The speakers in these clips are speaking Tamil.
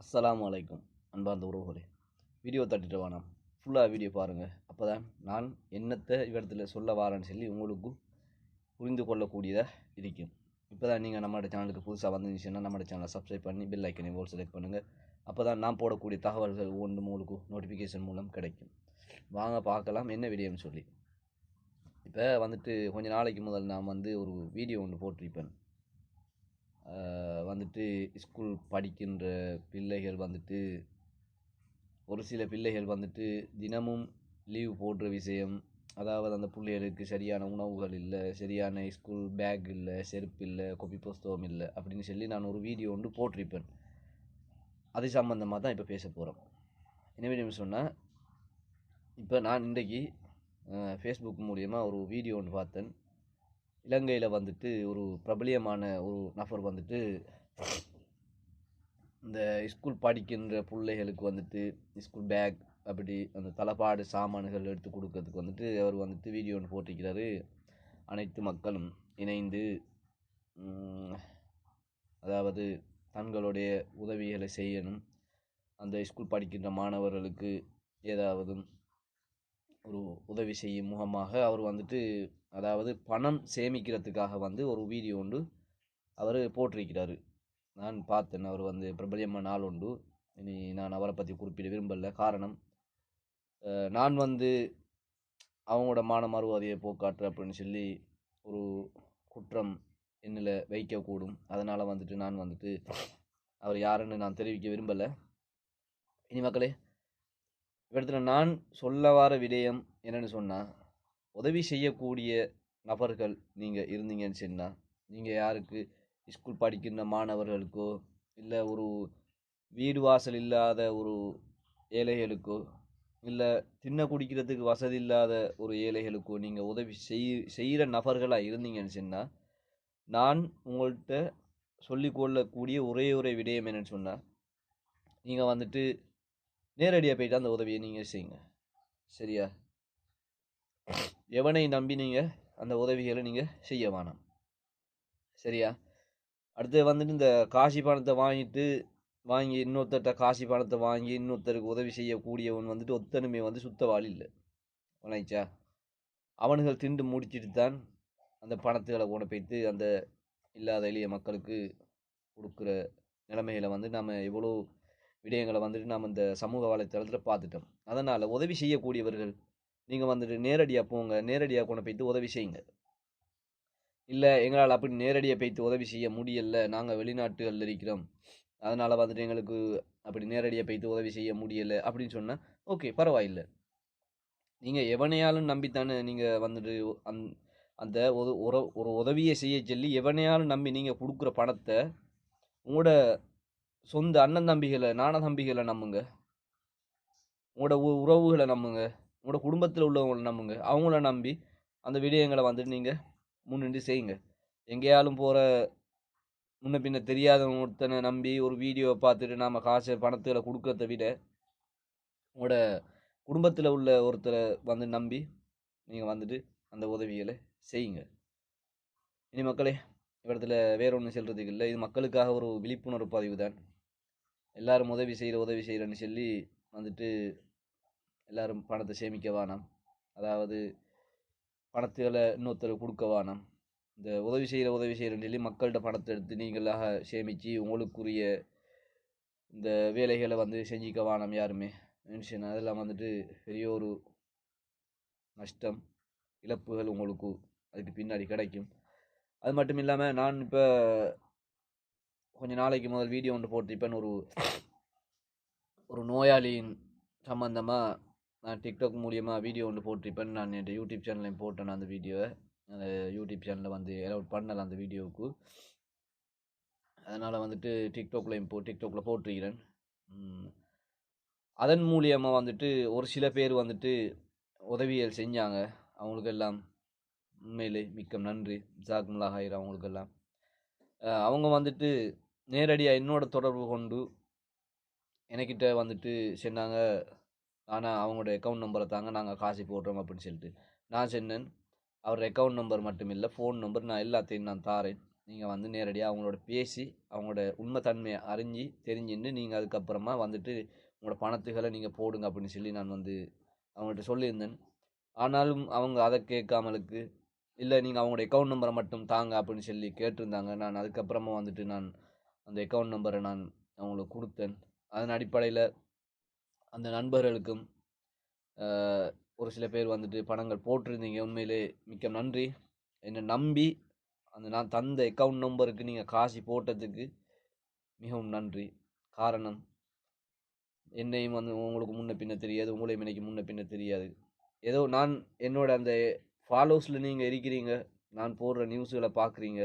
அஸ்ஸலாமு அலைக்கும் அன்பார்ந்த உறவுகளே. வீடியோ தட்டிட்டு வேணாம் ஃபுல்லாக வீடியோ பாருங்கள் அப்போ தான் நான் என்னத்தை இவ்விடத்தில் சொல்ல வாரேன்னு சொல்லி உங்களுக்கும் புரிந்து கொள்ளக்கூடியதாக இருக்கும். இப்போ தான் நீங்கள் நம்மளோட சேனலுக்கு புதுசாக வந்துருந்துச்சுன்னா நம்மளோட சேனலை சப்ஸ்கிரைப் பண்ணி பெல் ஐக்கனை ஓல் செலக்ட் பண்ணுங்கள் அப்போ தான் நான் போடக்கூடிய தகவல்கள் ஒன்று உங்களுக்கு நோட்டிஃபிகேஷன் மூலம் கிடைக்கும். வாங்க பார்க்கலாம் என்ன வீடியோன்னு சொல்லி. இப்போ வந்துட்டு கொஞ்ச நாளைக்கு முதல் நான் வந்து ஒரு வீடியோ ஒன்று போட்டிருப்பேன். வந்துட்டு ஸ்கூல் படிக்கின்ற பிள்ளைகள் வந்துட்டு ஒரு சில பிள்ளைகள் வந்துட்டு தினமும் லீவ் போடுற விஷயம் அதாவது அந்த பிள்ளைகளுக்கு சரியான உணவுகள் இல்லை சரியான ஸ்கூல் பேக் இல்லை செருப்பு இல்லை கொப்பி புஸ்தகம் இல்லை அப்படின்னு சொல்லி நான் ஒரு வீடியோ ஒன்று போட்டிருப்பேன். அது சம்மந்தமாக தான் இப்போ பேச போகிறோம் என்ன சொன்னால் இப்போ நான் இன்றைக்கி ஃபேஸ்புக் மூலியமாக ஒரு வீடியோ ஒன்று பார்த்தேன். இலங்கையில் வந்துட்டு ஒரு பிரபலியமான ஒரு நபர் வந்துட்டு இந்த ஸ்கூல் படிக்கின்ற பிள்ளைகளுக்கு வந்துட்டு ஸ்கூல் பேக் அப்படி அந்த தளபாடு சாமான்கள் எடுத்து கொடுக்கறதுக்கு வந்துட்டு அவர் வந்துட்டு வீடியோ ஒன்று போட்டிருக்கிறாரு. அனைத்து மக்களும் இணைந்து அதாவது தங்களுடைய உதவிகளை செய்யணும். அந்த ஸ்கூல் படிக்கின்ற மாணவர்களுக்கு ஏதாவது ஒரு உதவி செய்யும் முகமாக அவர் வந்துட்டு அதாவது பணம் சேமிக்கிறதுக்காக வந்து ஒரு வீடியோ ஒன்று அவர் போட்டிருக்கிறாரு. நான் பார்த்தேன் அவர் வந்து பிரபலியமான நாள் உண்டு. இனி நான் அவரை பற்றி குறிப்பிட விரும்பல. காரணம் நான் வந்து அவங்களோட மான மறுவாதியை போக்காற்று அப்படின்னு சொல்லி ஒரு குற்றம் என்னில் வைக்கக்கூடும். அதனால் வந்துட்டு நான் வந்துட்டு அவர் யாருன்னு நான் தெரிவிக்க விரும்பலை. இனி மக்களே இடத்துல நான் சொல்ல வர விடயம் என்னன்னு சொன்னால் உதவி செய்யக்கூடிய நபர்கள் நீங்கள் இருந்தீங்கன்னு சொன்னால் நீங்கள் யாருக்கு? ஸ்கூல் படிக்கின்ற மாணவர்களுக்கோ இல்லை ஒரு வீடு வாசல் இல்லாத ஒரு ஏழைகளுக்கோ இல்லை தின்ன குடிக்கிறதுக்கு வசதி இல்லாத ஒரு ஏழைகளுக்கோ நீங்கள் உதவி செய் செய்கிற நபர்களாக இருந்தீங்கன்னு சொன்னால் நான் உங்கள்கிட்ட சொல்லிக்கொள்ளக்கூடிய ஒரே ஒரே விடயம் என்னன்னு சொன்னால் நீங்கள் வந்துட்டு நேரடியாக போயிட்டு அந்த உதவியை நீங்கள் செய்யுங்க சரியா? எவனை நம்பி நீங்கள் அந்த உதவிகளை நீங்கள் செய்ய வேணாம்? சரியா? அடுத்து வந்துட்டு இந்த காசி பணத்தை வாங்கிட்டு வாங்கி இன்னொருத்தர்கிட்ட காசி பணத்தை வாங்கி இன்னொருத்தருக்கு உதவி செய்யக்கூடியவன் வந்துட்டு ஒத்தனுமே வந்து சுத்தவாளி இல்லை. வணங்கிச்சா அவனுகள் திண்டு முடிச்சிட்டு தான் அந்த பணத்துகளை கொண்டு போய்த்து அந்த இல்லாத எளிய மக்களுக்கு கொடுக்குற நிலைமைகளை வந்து நம்ம எவ்வளோ விடயங்களை வந்துட்டு நாம் இந்த சமூக வலைத்தளத்தில் பார்த்துட்டோம். அதனால் உதவி செய்யக்கூடியவர்கள் நீங்கள் வந்துட்டு நேரடியாக போங்க. நேரடியாக கொண்டு போய்த்து உதவி செய்யுங்க. இல்லை எங்களால் அப்படி நேரடியாக போய்த்து உதவி செய்ய முடியல. நாங்கள் வெளிநாட்டுகளில் இருக்கிறோம். அதனால் வந்துட்டு எங்களுக்கு அப்படி நேரடியாக போய்த்து உதவி செய்ய முடியலை அப்படின்னு சொன்னால் ஓகே பரவாயில்லை. நீங்கள் எவனையாலும் நம்பித்தானே நீங்கள் வந்துட்டு அந் அந்த ஒரு ஒரு- ஒரு உதவியை செய்ய சொல்லி எவனையாலும் நம்பி நீங்கள் கொடுக்குற பணத்தை உங்களோட சொந்த அண்ணன் தம்பிகளை நான தம்பிகளை நம்புங்க. உங்களோட உ- உறவுகளை நம்புங்க. உங்களோட குடும்பத்தில் உள்ளவங்களை நம்புங்க. அவங்கள நம்பி அந்த விடயங்களை வந்துட்டு நீங்கள் முன்னின்று செய்யுங்க. எங்கேயாலும் போகிற முன்ன பின்ன தெரியாதவங்க ஒருத்தனை நம்பி ஒரு வீடியோவை பார்த்துட்டு நாம் காசு பணத்துகளை கொடுக்கறத விட உங்களோட குடும்பத்தில் உள்ள ஒருத்தரை வந்து நம்பி நீங்கள் வந்துட்டு அந்த உதவிகளை செய்யுங்க. இனி மக்களே இடத்துல வேற ஒன்றும் செல்கிறதுக்கு இல்லை. இது மக்களுக்காக ஒரு விழிப்புணர்வு பதிவு தான் எல்லாரும் உதவி செய்கிற உதவி செய்கிறேன்னு சொல்லி வந்துட்டு எல்லாரும் பணத்தை சேமிக்க வேணாம் அதாவது பணத்துகளை இன்னொருத்தர் கொடுக்க வேணாம் இந்த உதவி செய்கிற உதவி செய்கிறேன்னு சொல்லி மக்கள்கிட்ட பணத்தை எடுத்து நீங்களாக சேமித்து உங்களுக்குரிய இந்த வேலைகளை வந்து செஞ்சிக்க வேணாம் யாருமே. மனுஷன் அதெல்லாம் வந்துட்டு பெரிய ஒரு நஷ்டம் இழப்புகள் உங்களுக்கு அதுக்கு பின்னாடி கிடைக்கும். அது மட்டும் இல்லாமல் நான் இப்போ கொஞ்சம் நாளைக்கு முதல் வீடியோ ஒன்று போட்டிருப்பேன். ஒரு ஒரு நோயாளியின் சம்மந்தமாக நான் டிக்டாக் மூலியமாக வீடியோ ஒன்று போட்டிருப்பேன். நான் என் யூடியூப் சேனல்லையும் போட்டேன் அந்த வீடியோவை அந்த யூடியூப் சேனலில் வந்து எலவுட் பண்ணலை அந்த வீடியோவுக்கு அதனால் வந்துட்டு டிக்டாக்லையும் போ டிக்டாக்ல போட்டிருக்கிறேன். அதன் மூலியமாக வந்துட்டு ஒரு சில பேர் வந்துட்டு உதவிகள் செஞ்சாங்க. அவங்களுக்கெல்லாம் உண்மையிலே மிக்க நன்றி. ஜாக்முல்லா ஹைர் அவங்களுக்கெல்லாம். அவங்க வந்துட்டு நேரடியாக என்னோட தொடர்பு கொண்டு என்கிட்ட வந்துட்டு சொன்னாங்க ஆனால் அவங்களோட அக்கௌண்ட் நம்பரை தாங்க நாங்கள் காசு போடுறோம் அப்படின்னு சொல்லிட்டு. நான் சொன்னேன். அவர் அக்கௌண்ட் நம்பர் மட்டும் இல்லை ஃபோன் நம்பர் நான் எல்லாத்தையும் நான் தாரேன். நீங்கள் வந்து நேரடியாக அவங்களோட பேசி அவங்களோட உண்மை தன்மையை அறிஞ்சு தெரிஞ்சுன்னு நீங்கள் அதுக்கப்புறமா வந்துட்டு உங்களோட பணத்துகளை நீங்கள் போடுங்க அப்படின்னு சொல்லி நான் வந்து அவங்கள்ட்ட சொல்லியிருந்தேன். ஆனாலும் அவங்க அதை கேட்காமலுக்கு இல்லை நீங்கள் அவங்களோட அக்கௌண்ட் நம்பரை மட்டும் தாங்க அப்படின்னு சொல்லி கேட்டிருந்தாங்க. நான் அதுக்கப்புறமா வந்துட்டு நான் அந்த அக்கௌண்ட் நம்பரை நான் அவங்களுக்கு கொடுத்தேன். அதன் அடிப்படையில் அந்த நண்பர்களுக்கும் ஒரு சில பேர் வந்துட்டு பணங்கள் போட்டிருந்தீங்க. உண்மையிலே மிக்க நன்றி. என்னை நம்பி அந்த நான் தந்த அக்கௌண்ட் நம்பருக்கு நீங்கள் காசு போட்டதுக்கு மிகவும் நன்றி. காரணம் என்னையும் வந்து உங்களுக்கு முன்ன பின்ன தெரியாது உங்களையும் எனக்கு முன்ன பின்ன தெரியாது. ஏதோ நான் என்னோட அந்த ஃபாலோஸில் நீங்கள் இருக்கிறீங்க நான் போடுற நியூஸுகளை பார்க்குறீங்க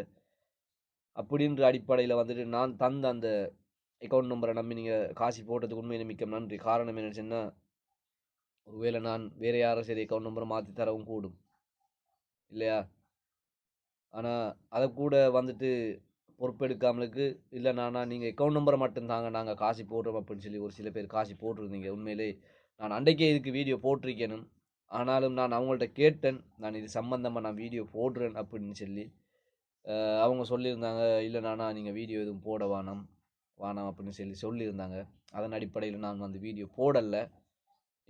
அப்படின்ற அடிப்படையில் வந்துட்டு நான் தந்த அந்த அக்கௌண்ட் நம்பரை நம்பி நீங்கள் காசு போட்டதுக்கு உண்மையிலே மிக்க நன்றி. காரணம் என்னச்சுன்னா ஒருவேளை நான் வேறு யாரும் சரி அக்கௌண்ட் நம்பரை மாற்றி தரவும் கூடும். இல்லையா? ஆனால் அதை கூட வந்துட்டு பொறுப்பெடுக்காமலுக்கு இல்லை நானா நீங்கள் அக்கௌண்ட் நம்பரை மட்டும் தாங்க நாங்கள் காசு போடுறோம் அப்படின்னு சொல்லி ஒரு சில பேர் காசு போட்டிருந்தீங்க. உண்மையிலே நான் அன்றைக்கே இதுக்கு வீடியோ போட்டிருக்கேனும். ஆனாலும் நான் அவங்கள்ட்ட கேட்டேன். நான் இது சம்மந்தமாக நான் வீடியோ போடுறேன் அப்படின்னு சொல்லி அவங்க சொல்லியிருந்தாங்க இல்லை நானா நீங்கள் வீடியோ எதுவும் போட வேணாம். வேணாம் அப்படின்னு சொல்லி சொல்லியிருந்தாங்க. அதன் அடிப்படையில் நான் வந்து வீடியோ போடலை.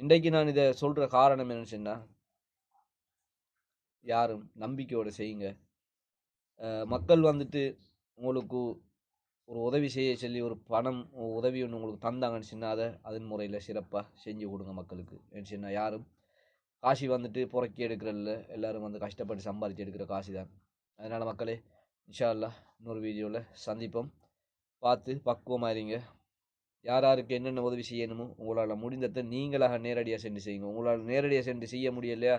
இன்றைக்கு நான் இதை சொல்கிற காரணம் என்னன்னு சொன்னா யாரும் நம்பிக்கையோடு செய்யுங்க. மக்கள் வந்துட்டு உங்களுக்கு ஒரு உதவி செய்ய சொல்லி ஒரு பணம் உதவி ஒன்று உங்களுக்கு தந்தாங்கன்னு சொன்னால் அதை அதன் முறையில் சிறப்பாக செஞ்சு கொடுங்க மக்களுக்கு. ஏன்னு சொன்னா யாரும் காசு வந்துட்டு புறக்கி எடுக்கிறல்ல எல்லாரும் வந்து கஷ்டப்பட்டு சம்பாதிச்சு எடுக்கிற காசு தான். அதனால் மக்களே இன்ஷா அல்லாஹ் இன்னொரு வீடியோவில் சந்திப்போம். பார்த்து பக்குவமாக இருங்க. யார் யாருக்கு என்னென்ன உதவி செய்யணுமோ உங்களால் முடிந்ததை நீங்களாக நேரடியாக சென்று செய்யுங்க. உங்களால் நேரடியாக சென்று செய்ய முடியலையா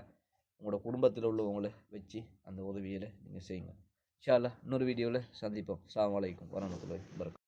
உங்களோட குடும்பத்தில் உள்ளவங்களை வச்சு அந்த உதவியில் நீங்கள் செய்யுங்க. ஷாலா இன்னொரு வீடியோவில் சந்திப்போம். சாமலைக்கும் வரமத்துல வரக்கும்